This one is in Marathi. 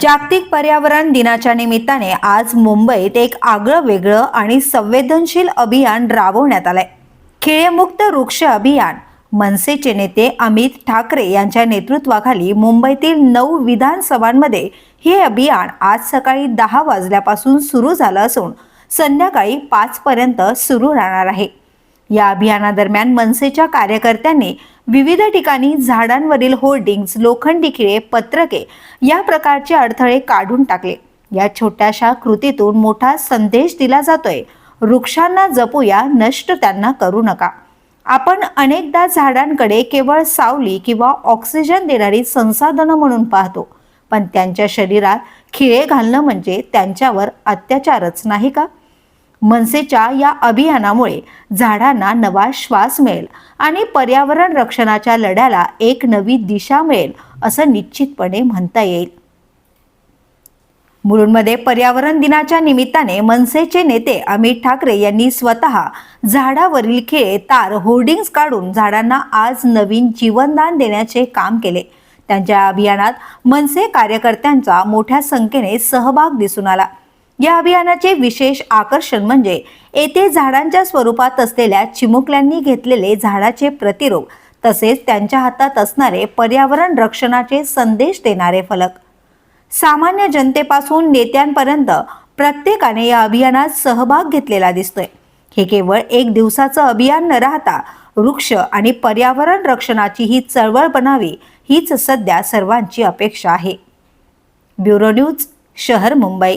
जागतिक पर्यावरण दिनाच्या निमित्ताने आज मुंबईत एक आगळं वेगळं आणि संवेदनशील अभियान राबवण्यात आलंय. खिळेमुक्त वृक्ष अभियान. मनसेचे नेते अमित ठाकरे यांच्या नेतृत्वाखाली मुंबईतील नऊ विधानसभांमध्ये हे अभियान आज सकाळी दहा वाजल्यापासून सुरू झालं असून संध्याकाळी पाच पर्यंत सुरू राहणार आहे. या अभियानादरम्यान मनसेच्या कार्यकर्त्यांनी विविध ठिकाणी झाडांवरील होर्डिंग्ज लोखंडी खिळे पत्रके या प्रकारचे अडथळे काढून टाकले. या छोट्याशा कृतीतून मोठा संदेश दिला जातोय. वृक्षांना जपूया नष्ट त्यांना करू नका. आपण अनेकदा झाडांकडे केवळ सावली किंवा ऑक्सिजन देणारी संसाधनं म्हणून पाहतो पण त्यांच्या शरीरात खिळे घालणं म्हणजे त्यांच्यावर अत्याचारच नाही का? मनसेच्या या अभियानामुळे झाडांना नवा श्वास मिळेल आणि पर्यावरण रक्षणाच्या लढ्याला एक नवी दिशा मिळेल असं निश्चितपणे म्हणता येईल. मुलुंडमध्ये पर्यावरण दिनाच्या निमित्ताने मनसेचे नेते अमित ठाकरे यांनी स्वतः झाडावरील खेळ तार होर्डिंग्ज काढून झाडांना आज नवीन जीवनदान देण्याचे काम केले. त्यांच्या अभियानात मनसे कार्यकर्त्यांचा मोठ्या संख्येने सहभाग दिसून आला. या अभियानाचे विशेष आकर्षण म्हणजे येथे झाडांच्या स्वरूपात असलेल्या चिमुकल्यांनी घेतलेले झाडाचे प्रतिरूप तसेच त्यांच्या हातात असणारे पर्यावरण रक्षणाचे संदेश देणारे फलक. सामान्य जनतेपासून नेत्यांपर्यंत प्रत्येकाने या अभियानात सहभाग घेतलेला दिसतोय. हे केवळ एक दिवसाचं अभियान न राहता वृक्ष आणि पर्यावरण रक्षणाची ही चळवळ बनावी हीच सध्या सर्वांची अपेक्षा आहे. ब्युरो न्यूज शहर मुंबई.